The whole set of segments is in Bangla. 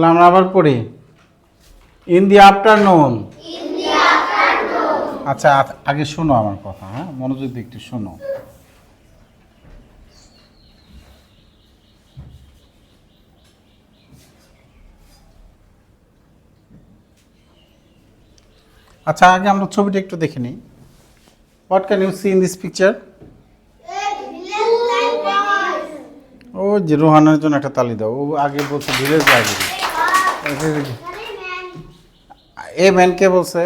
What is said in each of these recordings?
তাহলে আমরা আবার পড়ি ইন দি আফটারনুন আচ্ছা আগে শোনো আমার কথা হ্যাঁ মনোযোগ দিয়ে একটু শোনো আচ্ছা আগে আমরা ছবিটা একটু দেখে নিই what can you see in this picture ও যে রোহানের জন্য একটা তালি দাও ও আগে বলছে ভিলেজ লাইব্রেরি এ ম্যান কে বলছে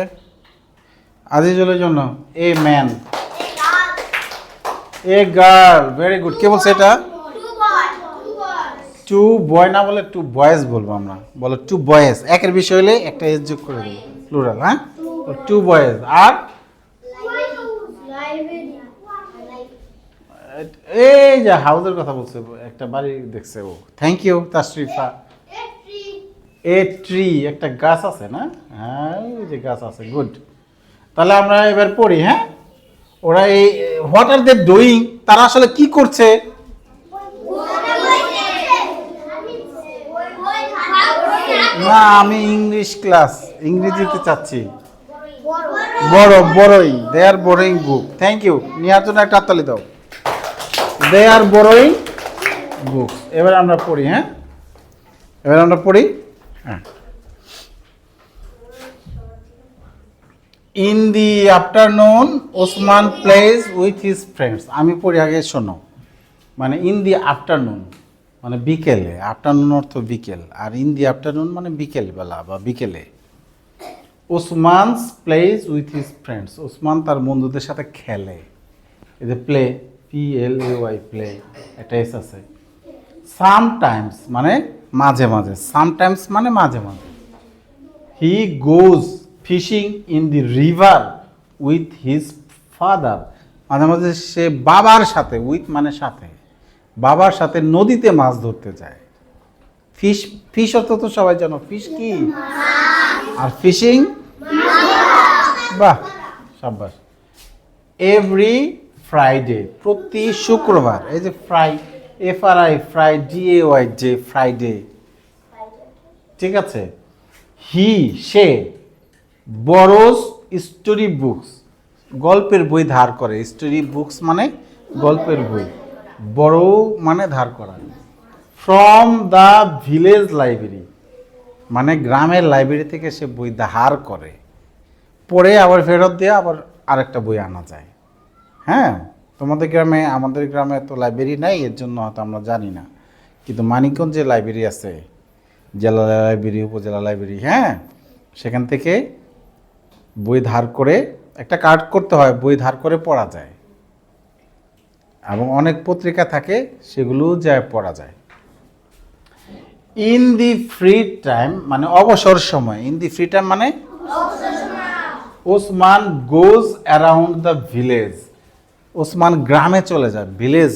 আজিজুলের জন্য a man a girl very good কে বলছে এটা টু বয় না বলে টু বয়েস বলবো আমরা বলো টু বয়েস একের বিষয় হলে একটা এজ যোগ করে দেবো প্লুরাল হ্যাঁ টু বয়েস আর এই যে হাউজের কথা বলছে একটা বাড়ি দেখছে ও thank you Tashrifa a tree একটা গাছ আছে না হ্যাঁ ওই যে গাছ আছে গুড তাহলে আমরা এবার পড়ি হ্যাঁ ওরা এই হোয়াট আর দে ডুইং তারা আসলে কি করছে না আমি ইংলিশ ক্লাস ইংরেজিতে চাচ্ছি বড় বড়ই দে আর বড়ইং বুক থ্যাংক ইউ নেওয়ার জন্য একটা হাততালি দাও দে আর বড়ই বুক এবার আমরা পড়ি হ্যাঁ এবার আমরা পড়ি in the afternoon Osman plays with his friends আমি পড়ি আগে শোনো মানে ইন দি আফটারনুন মানে বিকেলে আফটারনুন অর্থ বিকেল আর ইন দি আফটারনুন মানে বিকেলবেলা বা বিকেলে Osman's plays with his friends Osman তার বন্ধুদের সাথে খেলে এতে play P L A Y play একটা এস আছে সামটাইমস মানে মাঝে মাঝে সামটাইমস মানে মাঝে মাঝে he goes fishing in the river with his father মাঝে মাঝে সে বাবার সাথে উইথ মানে সাথে বাবার সাথে নদীতে মাছ ধরতে যায় ফিশ ফিশ অর্থ তো সবাই জানো ফিশ কি আর ফিশিং বাহ সাব্বাস এভরি ফ্রাইডে প্রতি শুক্রবার এই যে fry F R I A Y J Friday ঠিক আছে হি সে বড়োস স্টোরি বুকস গল্পের বই ধার করে স্টোরি বুকস মানে গল্পের বই বড় মানে ধার করা ফ্রম দ্য ভিলেজ লাইব্রেরি মানে গ্রামের লাইব্রেরি থেকে সে বই ধার করে পড়ে আবার ফেরত দিয়ে আবার আরেকটা বই আনা যায় হ্যাঁ তোমাদের গ্রামে আমাদের গ্রামে তো লাইব্রেরি নাই এর জন্য হয়তো আমরা জানি না কিন্তু মানিকগঞ্জে লাইব্রেরি আছে জেলা লাইব্রেরি উপজেলা লাইব্রেরি হ্যাঁ সেখান থেকে বই ধার করে একটা কার্ড করতে হয় বই ধার করে পড়া যায় এবং অনেক পত্রিকা থাকে সেগুলোও যায় পড়া যায় ইন দি ফ্রি টাইম মানে অবসর সময় ইন দি ফ্রি টাইম মানে Osman goes around the village Osman গ্রামে চলে যান ভিলেজ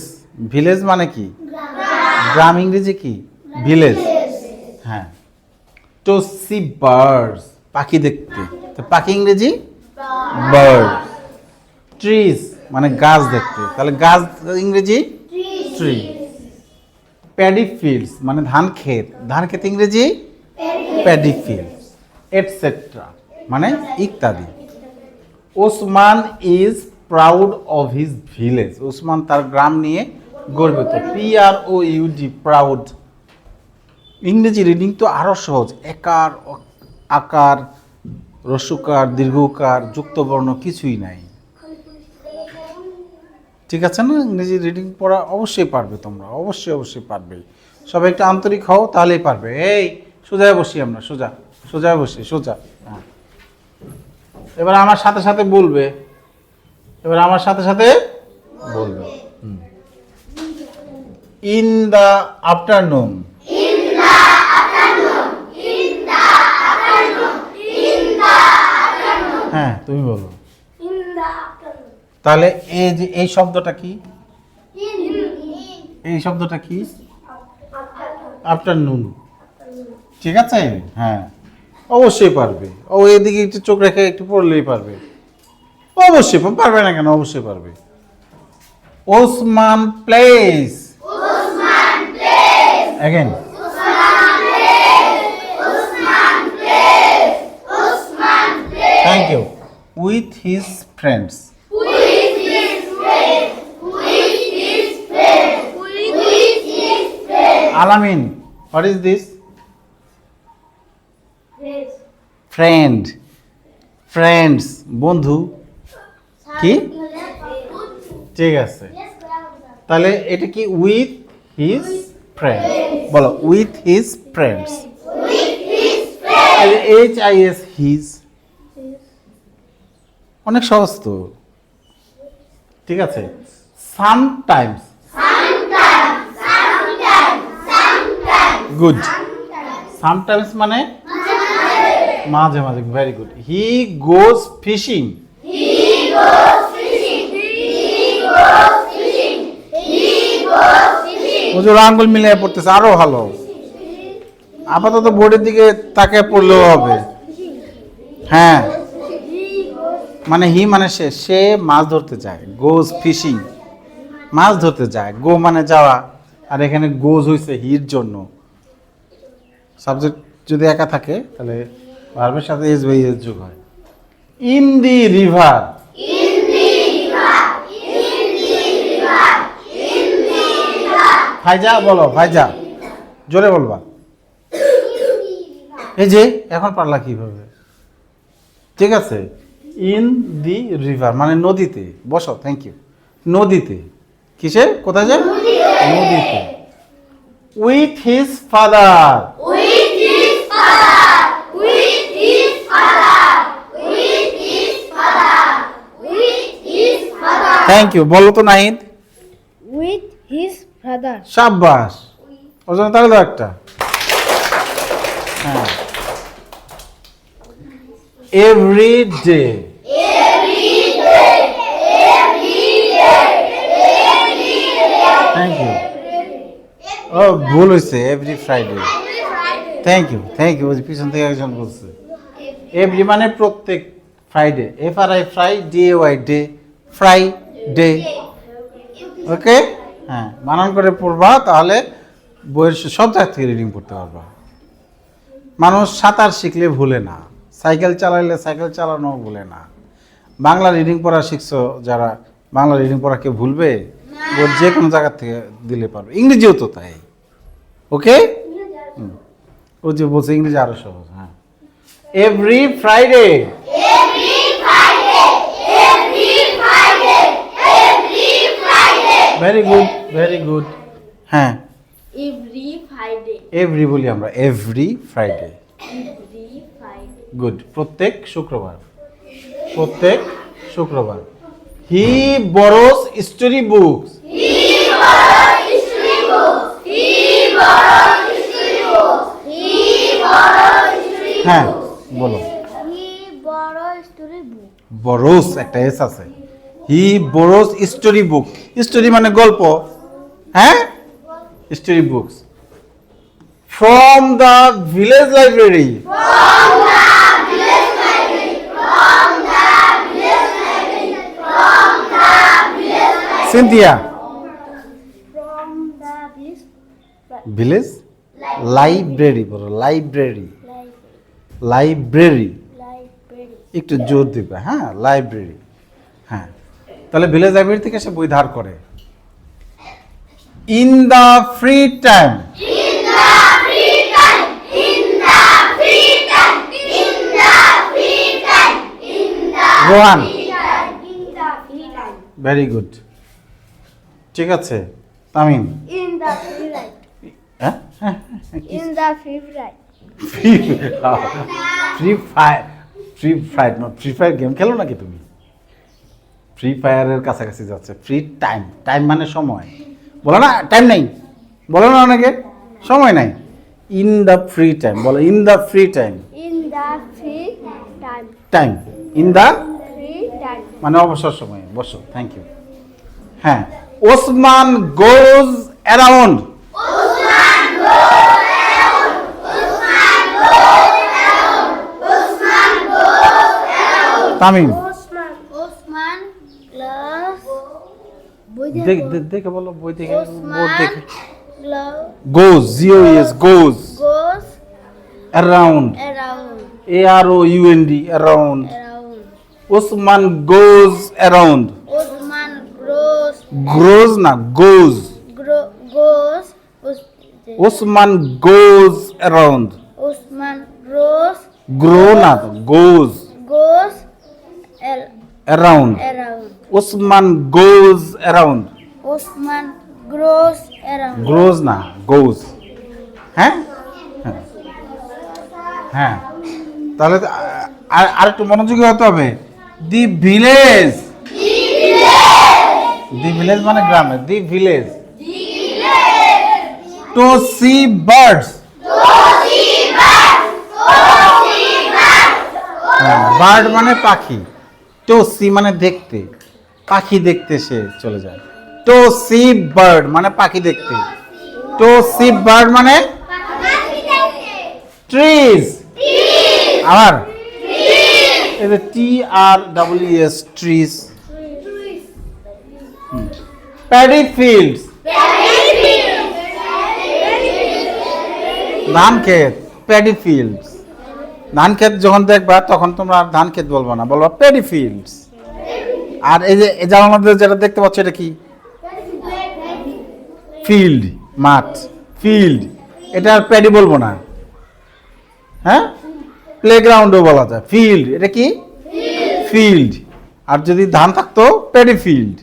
ভিলেজ মানে কি গ্রাম ইংরেজি কি ভিলেজ হ্যাঁ টু সি বার্ডস পাখি দেখতে তো পাখি ইংরেজি বার্ড ট্রিজ মানে গাছ দেখতে তাহলে গাছ ইংরেজি ট্রি প্যাডি ফিল্ডস মানে ধান ক্ষেত ধান ক্ষেত ইংরেজি প্যাডি ফিল্ডস এটসেট্রা মানে ইত্যাদি Osman is proud of his village Usman তার গ্রাম নিয়ে গর্বিত P R O U D proud ইংরেজি রিডিং তো আরও সহজ একার আকার রস্যকার দীর্ঘকার যুক্তবর্ণ কিছুই নাই ঠিক আছে না ইংরেজি রিডিং পড়া অবশ্যই পারবে তোমরা অবশ্যই অবশ্যই পারবে সবাই একটু আন্তরিক হও তাহলেই পারবে এই সোজায় বসি আমরা সোজা সোজায় বসি সোজা হ্যাঁ এবার আমার সাথে সাথে বলবে এবার আমার সাথে সাথে বলবে ইন দ্য আফটারনুন হ্যাঁ তুমি বলো তাহলে এই যে এই শব্দটা কি এই শব্দটা কি আফটারনুন ঠিক আছে হ্যাঁ অবশ্যই পারবে ও এদিকে একটু চোখ রেখে একটু পড়লেই পারবে অবশ্যই পারবে না কেন অবশ্যই পারবে Osman plays again thank you with his friends Alamin what is this friend friends বন্ধু কি ঠিক আছে তাহলে এটা কি উইথ হিজ ফ্রেন্ডস বলো with his friends H I S his অনেক সহজ তো ঠিক আছে সামটাইমস গুড সামটাইমস মানে মাঝে মাঝে very good he goes fishing হুজুর আঙ্গুল মিলিয়ে পড়তেছে আরো ভালো আপাতত বোর্ডের দিকে তাকে পড়লেও হবে হ্যাঁ মানে হি মানে সে সে মাছ ধরতে যায় গোজ ফিশিং মাছ ধরতে যায় গো মানে যাওয়া আর এখানে গোজ হয়েছে হির জন্য সাবজেক্ট যদি একা থাকে তাহলে ভার্বের সাথে এস ভাই যোগ হয় ইন দি রিভার ফাইজা বলো ফাইজা জোরে বলবা এই যে এখন পারলা কীভাবে ঠিক আছে ইন দি রিভার মানে নদীতে বসো থ্যাংক ইউ নদীতে কিসে কোথায় যায় নদীতে with his father thank you বলো তো নাইদ উইথ হিজ সাব্বাস ওজন তাহলে দাও একটা হ্যাঁ এভরি ডে থ্যাংক ইউ ও ভুল হয়েছে every Friday thank you thank you পিছন থেকে একজন বলছে এভরি মানে প্রত্যেক Friday F R I fry D Y day fry day okay হ্যাঁ বানান করে পড়বা তাহলে বইয়ের সব জায়গা থেকে রিডিং পড়তে পারবা মানুষ সাঁতার শিখলে ভুলে না সাইকেল চালাইলে সাইকেল চালানো ভুলে না বাংলা রিডিং পড়া শিখছো যারা বাংলা রিডিং পড়া কেউ ভুলবে ওর যে কোনো জায়গা থেকে দিলে পারবে ইংরেজিও তো তাই ওকে ও যে বলছে ইংরেজি আরো সহজ হ্যাঁ every Friday very good very good হ্যাঁ এভরি ফ্রাইডে এভরি বলি আমরা এভরি ফ্রাইডে গুড প্রত্যেক শুক্রবার প্রত্যেক শুক্রবার হি বরোস স্টোরি বুকস হ্যাঁ বলো বরোস একটা এস আছে হি বরোস স্টোরি বুক স্টোরি মানে গল্প হ্যাঁ story books from the village library Cynthia village library বলো লাইব্রেরি লাইব্রেরি একটু জোর দিবে হ্যাঁ লাইব্রেরি হ্যাঁ তাহলে ভিলেজ লাইব্রেরি থেকে সে বই ধার করে in the free time Rohan very good ঠিক আছে Tamim free fire free fire না ফ্রি ফায়ার গেম খেলো নাকি তুমি ফ্রি ফায়ারের কাছাকাছি যাচ্ছে ফ্রি টাইম টাইম মানে সময় বলো না টাইম নেই বলো না অনেকে সময় নাই ইন দ্য ফ্রি টাইম বলো in the free time free time in the মানে অবসর সময় বসো থ্যাংক ইউ হ্যাঁ ওসমান গোজ অ্যারাউন্ড তামিম দেখে বলো বই দেখে বোর্ড দেখে goes G O E S goes goes around around A R O U N D around Osman goes around Osman grows grows না goes goes Osman goes around Osman grows grow না goes goes around. Around. Usman goes around. Usman grows around. Grows না goes. হ্যাঁ হ্যাঁ তাহলে আর আর একটু মনোযোগী হতে হবে দি ভিলেজ দি ভিলেজ মানে গ্রামে the village to see birds bird মানে পাখি তো সি মানে দেখতে পাখি দেখতে সে চলে যায় তো বার্ড মানে পাখি দেখতে তো বার্ড মানে ট্রিজ আবার এটা T R W S trees paddy fields ধান খেত প্যাডি ফিল্ডস ধান ক্ষেত যখন দেখবা তখন তোমরা আর ধান ক্ষেত বলবো না বলবা পেডি ফিল্ডস আর এই যে জানালাদের যেটা দেখতে পাচ্ছ এটা কি ফিল্ড মাঠ ফিল্ড এটা আর প্যাডি বলবো না হ্যাঁ প্লেগ্রাউন্ডও বলা যায় ফিল্ড এটা কি ফিল্ড আর যদি ধান থাকতো প্যাডি ফিল্ড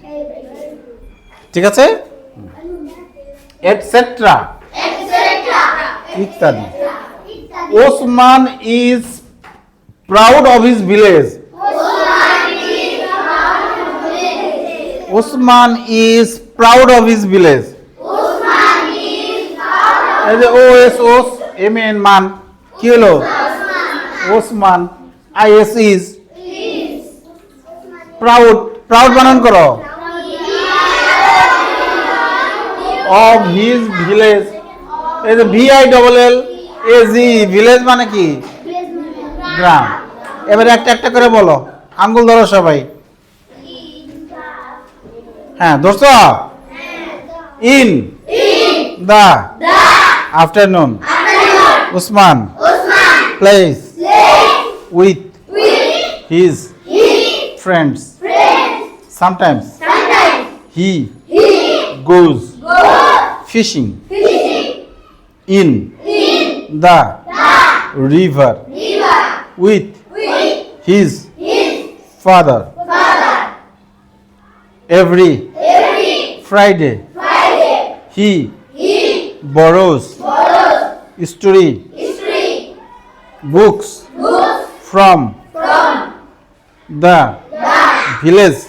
ঠিক আছে এটসেট্রা ইত্যাদি Osman is proud of his village Osman is proud of his village এই যে O S Os M N man কি হলো Osman I S is proud proud বানান করো অফ হিজ ভিলেজ এই যে V I double L A G village মানে কি গ্রাম এবারে একটা একটা করে বলো আঙ্গুল ধরো সবাই হ্যাঁ ধরছ in the afternoon Usman plays with his friends sometimes he goes fishing in the river with his father every Friday he borrows story books from the village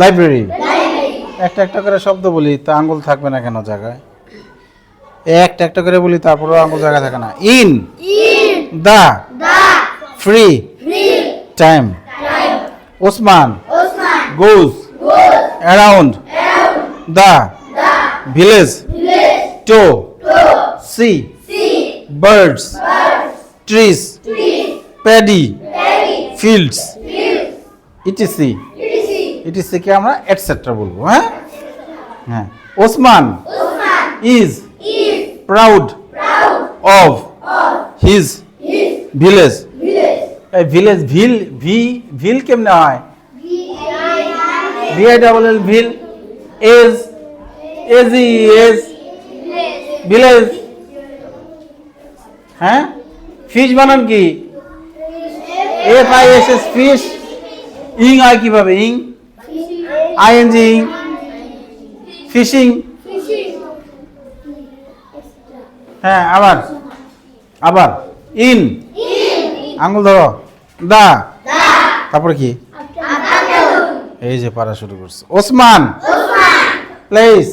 library একটা একটা করে শব্দ বলি তা আঙ্গুল থাকবে না কেন জায়গায় একটা একটা করে বলি তারপরে আমার জায়গা থাকে না in the free time Osman goes around the village to see birds trees paddy fields etc ইটিসিকে আমরা এটসেট্রা বলবো হ্যাঁ হ্যাঁ Osman is proud of his village এই ভিলেজ ভিল ভি ভিল কেমনে হয় V I double L vil age age age village হ্যাঁ ফিশ বানান কি F I S S fish ing I কিভাবে ইং আই এন জি ইং ফিশিং হ্যাঁ আবার আবার ইন আঙুল ধরো দা তারপরে কি এই যে পারা শুরু করছে ওসমান প্লেস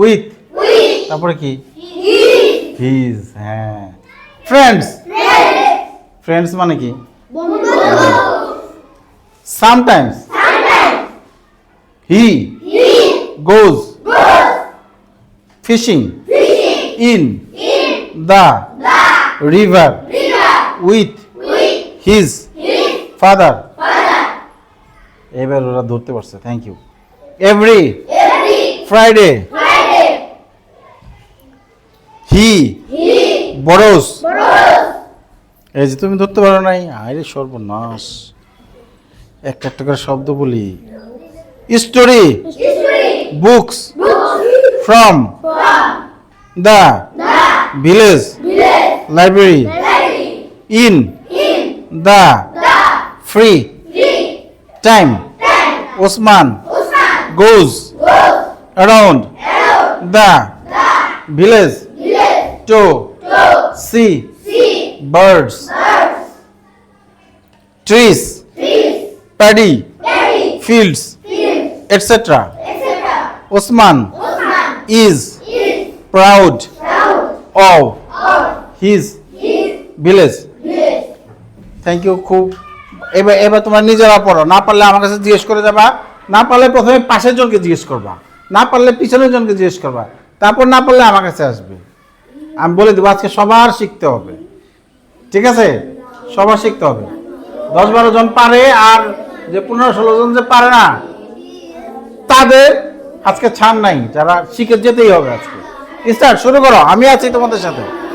উইথ তারপরে কি হিজ হ্যাঁ ফ্রেন্ডস ফ্রেন্ডস মানে কি sometimes he goes fishing in the river with his father এবার ওরা ধরতে পারছে thank you every Friday he বড়স এই যে তুমি ধরতে পারো নাই আরে সর্বনাশ একটা একটা করে শব্দ বলি story books from the village library in the free time Osman goes around the village to see birds, trees, paddy fields, etc. Osman is proud of his village thank you খুব এবার এবার তোমার নিজেরা পড়ো না পারলে আমার কাছে জিজ্ঞেস করে যাবা না পারলে প্রথমে পাশের জনকে জিজ্ঞেস করবা না পারলে পিছনের জনকে জিজ্ঞেস করবা তারপর না পারলে আমার কাছে আসবে আমি বলে দেবো আজকে সবার শিখতে হবে ঠিক আছে সবার শিখতে হবে দশ বারো জন পারে আর যে পনেরো ষোলো জন যে পারে না তাদের আজকে ছাড় নাই যারা শিখে যেতেই হবে আজকে স্টার্ট শুরু করো আমি আছি তোমাদের সাথে